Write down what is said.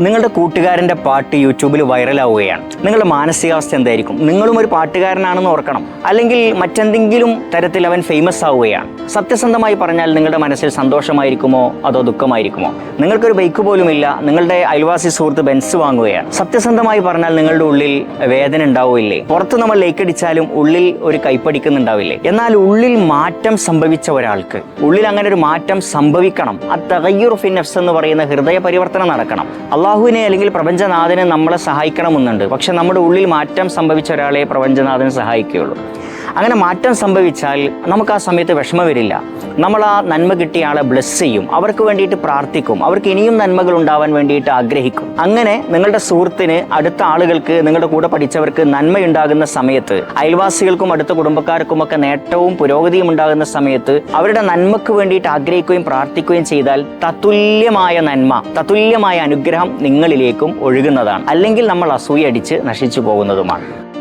നിങ്ങളുടെ കൂട്ടുകാരന്റെ പാട്ട് യൂട്യൂബിൽ വൈറലാവുകയാണ്. നിങ്ങളുടെ മാനസികാവസ്ഥ എന്തായിരിക്കും? നിങ്ങളും ഒരു പാട്ടുകാരനാണെന്ന് ഓർക്കണം. അല്ലെങ്കിൽ മറ്റെന്തെങ്കിലും തരത്തിൽ അവൻ ഫേമസ് ആവുകയാണ്. സത്യസന്ധമായി പറഞ്ഞാൽ നിങ്ങളുടെ മനസ്സിൽ സന്തോഷമായിരിക്കുമോ? അതോ ദുഃഖമായിരിക്കുമോ? നിങ്ങൾക്കൊരു ബൈക്ക് പോലുമില്ല. നിങ്ങളുടെ അയൽവാസി സുഹൃത്ത് ബെൻസ് വാങ്ങുകയാണ്. സത്യസന്ധമായി പറഞ്ഞാൽ നിങ്ങളുടെ ഉള്ളിൽ വേദന ഉണ്ടാവില്ലേ പുറത്ത് നമ്മൾ ലേക്കടിച്ചാലും ഉള്ളിൽ ഒരു കൈപ്പടിക്കുന്നുണ്ടാവില്ലേ? എന്നാൽ ഉള്ളിൽ മാറ്റം സംഭവിച്ച ഒരാൾക്ക് ഉള്ളിൽ അങ്ങനെ ഒരു മാറ്റം സംഭവിക്കണം. ആ തകയ്യൂർ ഫിൻ നഫ്സ് എന്ന് പറയുന്ന ഹൃദയ പരിവർത്തനം നടക്കണം. അള്ളാഹുവിനെ അല്ലെങ്കിൽ പ്രപഞ്ചനാഥനെ നമ്മളെ സഹായിക്കണമെന്നുണ്ട്. പക്ഷെ നമ്മുടെ ഉള്ളിൽ മാറ്റം സംഭവിച്ച ഒരാളെ പ്രപഞ്ചനാഥൻ സഹായിക്കുകയുള്ളൂ. അങ്ങനെ മാറ്റം സംഭവിച്ചാൽ നമുക്ക് ആ സമയത്ത് വിഷമം വരില്ല. നമ്മൾ ആ നന്മ കിട്ടിയ ആളെ ബ്ലെസ് ചെയ്യും. അവർക്ക് വേണ്ടിയിട്ട് പ്രാർത്ഥിക്കും. അവർക്ക് ഇനിയും നന്മകൾ ഉണ്ടാവാൻ വേണ്ടിയിട്ട് ആഗ്രഹിക്കും. അങ്ങനെ നിങ്ങളുടെ സുഹൃത്തിന് അടുത്ത ആളുകൾക്ക് നിങ്ങളുടെ കൂടെ പഠിച്ചവർക്ക് നന്മയുണ്ടാകുന്ന സമയത്ത് അയൽവാസികൾക്കും അടുത്ത കുടുംബക്കാർക്കും ഒക്കെ നേട്ടവും പുരോഗതിയും ഉണ്ടാകുന്ന സമയത്ത് അവരുടെ നന്മക്ക് വേണ്ടിയിട്ട് ആഗ്രഹിക്കുകയും പ്രാർത്ഥിക്കുകയും ചെയ്താൽ തത്തുല്യമായ നന്മ തത്തുല്യമായ അനുഗ്രഹം നിങ്ങളിലേക്കും ഒഴുകുന്നതാണ്. അല്ലെങ്കിൽ നമ്മൾ അസൂയടിച്ച് നശിച്ചു പോകുന്നതുമാണ്.